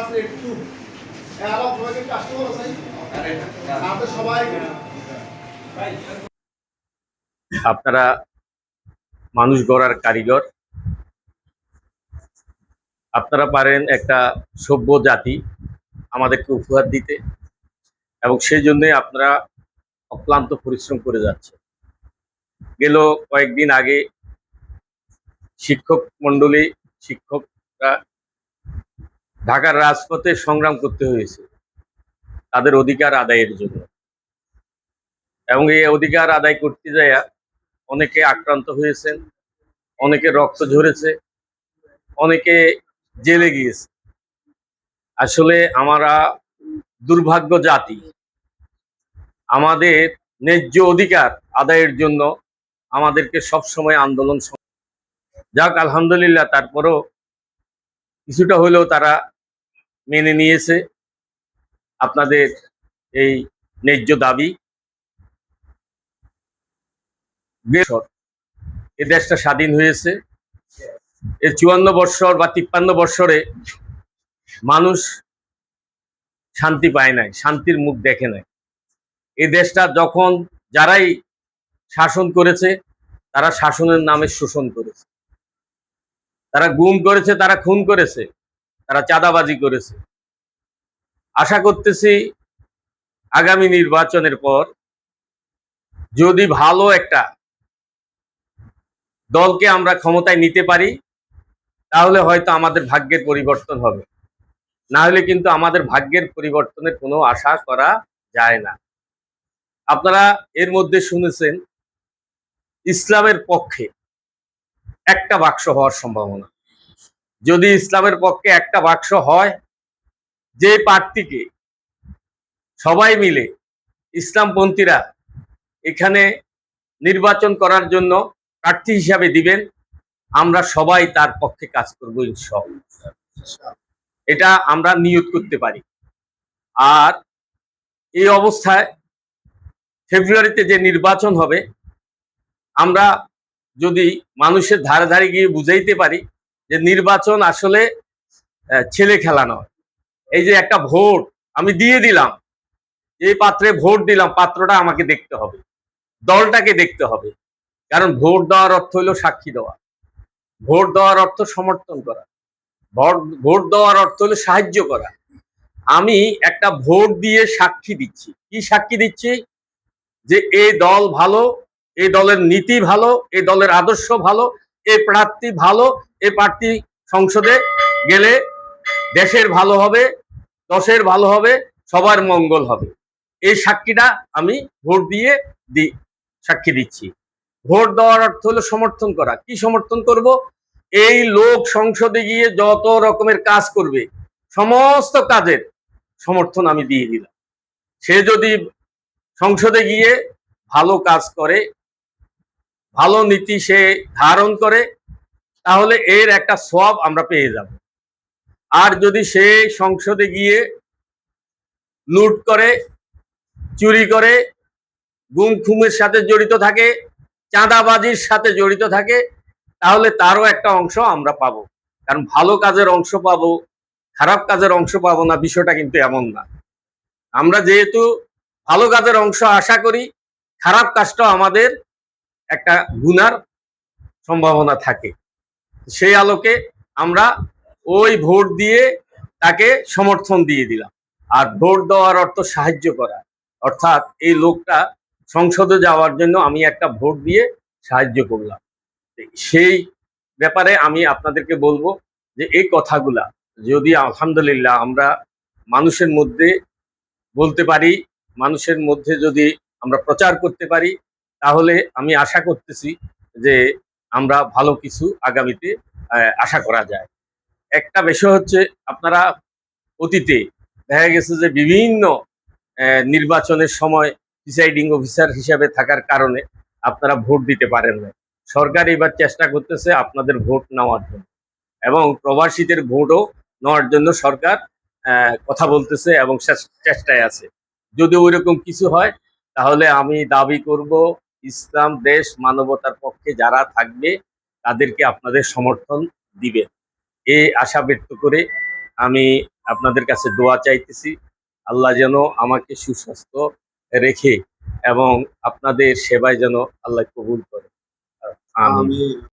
আছে একটু। আমাদের সবাই আপনারা মানুষ গড়ার কারিগর। আপনারা পারেন একটা সভ্য জাতি আমাদেরকে উপহার দিতে এবং সেই জন্য আপনারা অক্লান্ত পরিশ্রম করে যাচ্ছে। গেল কয়েকদিন আগে শিক্ষক মণ্ডলী, শিক্ষকরা ঢাকার রাজপথে সংগ্রাম করতে হয়েছে। তাদের অধিকার আদায়ের জন্য। এবং এই অধিকার আদায় করতে যায় অনেকে আক্রান্ত হয়েছেন, অনেকে রক্ত ঝরেছে, অনেকে জেলে গিয়েছে। আসলে আমরা দুর্ভাগ্য জাতি। আমাদের ন্যায্য অধিকার আদায়ের জন্য আমাদেরকে সব সময় আন্দোলন যাক, আলহামদুলিল্লাহ, তারপরও কিছুটা হলেও তারা মেনে নিয়েছে আপনাদের এই ন্যায্য দাবি। এ দেশটা স্বাধীন হয়েছে। এর চুয়ান্ন বৎসর বা তিপ্পান্ন বৎসরে মানুষ শান্তি পায় নাই, শান্তির মুখ দেখে নাই। এ দেশটা যখন যারাই শাসন করেছে, তারা শাসনের নামে শোষণ করেছে। তারা গুম করেছে, তারা খুন করেছে। তারা চাঁদাবাজি করেছে। আশা করতেছি আগামী নির্বাচনের পর যদি ভালো একটা দলকে আমরা ক্ষমতায় নিতে পারি, তাহলে হয়তো আমাদের ভাগ্যের পরিবর্তন হবে। না হলে কিন্তু আমাদের ভাগ্যের পরিবর্তনের কোনো আশা করা যায় না। আপনারা এর মধ্যে শুনেছেন, ইসলামের পক্ষে একটা বাক্স হওয়ার সম্ভাবনা। যদি ইসলামের পক্ষে একটা বাক্স হয়, যে প্রার্থীকে সবাই মিলে ইসলামপন্থীরা এখানে নির্বাচন করার জন্য প্রার্থী হিসাবে দিবেন, আমরা সবাই তার পক্ষে কাজ করব ইনশাআল্লাহ। এটা আমরা নিয়োগ করতে পারি। আর এই অবস্থায় ফেব্রুয়ারিতে যে নির্বাচন হবে, আমরা যদি মানুষের ধারে ধারে গিয়ে বুঝাইতে পারি যে নির্বাচন আসলে ছেলে খেলা নয় এই যে একটা ভোট, আমি দিয়ে দিলাম। এই পাত্রে ভোট দিলাম, পাত্রটা আমাকে দেখতে হবে। দলটাকে দেখতে হবে। কারণ ভোট দেওয়ার অর্থ হলো সাক্ষী দেওয়া। ভোট দেওয়ার অর্থ সমর্থন করা। ভোট দেওয়ার অর্থ হলো সাহায্য করা। আমি একটা ভোট দিয়ে সাক্ষী দিচ্ছি। কি সাক্ষী দিচ্ছি? যে এই দল ভালো এই দলের নীতি ভালো এই দলের আদর্শ ভালো এই প্রার্থী ভালো এই প্রার্থী সংসদে গেলে দেশের ভালো হবে, দশের ভালো হবে, সবার মঙ্গল হবে। এই সাক্ষীটা আমি ভোট দিয়ে দি, সাক্ষী দিচ্ছি। ভোট দেওয়ার অর্থ হলো সমর্থন করা। কি সমর্থন করব? এই লোক সংসদে গিয়ে যত রকমের কাজ করবে, সমস্ত কাজের সমর্থন আমি দিয়ে দিলাম। সে যদি সংসদে গিয়ে ভালো কাজ করে ভালো নীতি সে ধারণ করে, তাহলে এর একটা সব আমরা পেয়ে যাব। আর যদি সে সংসদে গিয়ে লুট করে, চুরি করে গুম খুমের সাথে জড়িত থাকে, চাঁদাবাজির সাথে জড়িত থাকে, তাহলে তারও একটা অংশ আমরা পাবো। কারণ ভালো কাজের অংশ পাবো, খারাপ কাজের অংশ পাবো না, বিষয়টা কিন্তু এমন না। আমরা যেহেতু ভালো কাজের অংশ আশা করি, খারাপ কাজটাও আমাদের একটা গুনার সম্ভাবনা থাকে। সেই আলোকে আমরা ওই ভোট দিয়ে তাকে সমর্থন দিয়ে দিলাম। আর ভোট দেওয়ার অর্থ সাহায্য করা। অর্থাৎ এই লোকটা সংসদে যাওয়ার জন্য আমি একটা ভোট দিয়ে সাহায্য করলাম। সেই ব্যাপারে আমি আপনাদেরকে বলব যে এই কথাগুলা যদি আলহামদুলিল্লাহ আমরা মানুষের মধ্যে বলতে পারি, মানুষের মধ্যে যদি আমরা প্রচার করতে পারি তাহলে আমি আশা করতেছি যে আমরা ভালো কিছু আগামীতে আশা করা যায়। একটা বিষয় হচ্ছে আপনারা অতীতে দেখা গেছে যে বিভিন্ন নির্বাচনের সময় প্রিসাইডিং অফিসার হিসাবে থাকার কারণে আপনারা ভোট দিতে পারেন না সরকার এবার চেষ্টা করতেছে আপনাদের ভোট নেওয়ার জন্য এবং প্রবাসীদের ভোটও নেওয়ার জন্য সরকার কথা বলতেছে এবং চেষ্টায় আছে। যদি ওইরকম কিছু হয়, তাহলে আমি দাবি করব ইসলাম, দেশ, মানবতার পক্ষে যারা থাকবে, তাদেরকে আপনাদের সমর্থন দিবে। এই আশা ব্যক্ত করে আমি আপনাদের কাছে দোয়া চাইতেছি, আল্লাহ যেন আমাকে সুস্বাস্থ্য রেখে এবং আপনাদের সেবায় যেন আল্লাহ কবুল করে। আমি